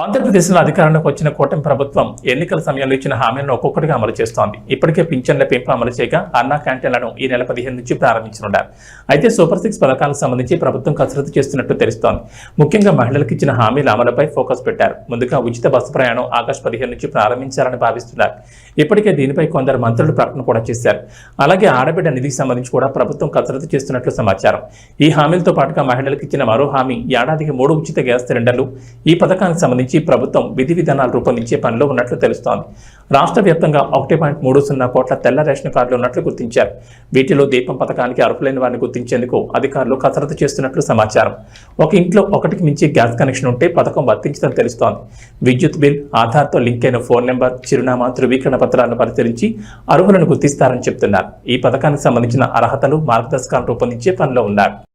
ఆంధ్రప్రదేశ్లో అధికారంలోకి వచ్చిన కూటమి ప్రభుత్వం ఎన్నికల సమయంలో ఇచ్చిన హామీలను ఒక్కొక్కటిగా అమలు చేస్తోంది. ఇప్పటికే పింఛన్ల పెంపు అమలు చేయగా అన్నా క్యాంటీన్లను ఈ నెల పదిహేను నుంచి ప్రారంభించనున్నారు. అయితే సూపర్ సిక్స్ పథకాలకు సంబంధించి ప్రభుత్వం కసరత్తు చేస్తున్నట్టు తెలుస్తోంది. ముఖ్యంగా మహిళలకు ఇచ్చిన హామీల అమలుపై ఫోకస్ పెట్టారు. ముందుగా ఉచిత బస్సు ప్రయాణం ఆగస్టు పదిహేను నుంచి ప్రారంభించాలని భావిస్తున్నారు. ఇప్పటికే దీనిపై కొందరు మంత్రులు ప్రకటన కూడా చేశారు. అలాగే ఆడబిడ్డ నిధికి సంబంధించి కూడా ప్రభుత్వం కసరత్తు చేస్తున్నట్లు సమాచారం. ఈ హామీలతో పాటుగా మహిళలకు ఇచ్చిన మరో హామీ ఏడాదికి మూడు ఉచిత గ్యాస్ సిలిండర్లు ఈ పథకానికి సంబంధించి ప్రభుత్వం విధి విధానాలు రూపొందించే పనిలో ఉన్నట్లు తెలుస్తోంది. రాష్ట్ర వ్యాప్తంగా ఒకటి పాయింట్ మూడు సున్నా కోట్ల తెల్ల రేషన్ కార్డులు ఉన్నట్లు గుర్తించారు. వీటిలో దీపం పథకానికి అర్హులైన వారిని గుర్తించేందుకు అధికారులు కసరత్తు చేస్తున్నట్లు సమాచారం. ఒక ఇంట్లో ఒకటికి మించి గ్యాస్ కనెక్షన్ ఉంటే పథకం వర్తించదని తెలుస్తోంది. విద్యుత్ బిల్ ఆధార్తో లింక్ అయిన ఫోన్ నెంబర్ చిరునామా ధృవీకరణ పత్రాలను పరిశీలించి అర్హులను గుర్తిస్తారని చెప్తున్నారు. ఈ పథకానికి సంబంధించిన అర్హతలు మార్గదర్శకాలను రూపొందించే పనిలో ఉన్నారు.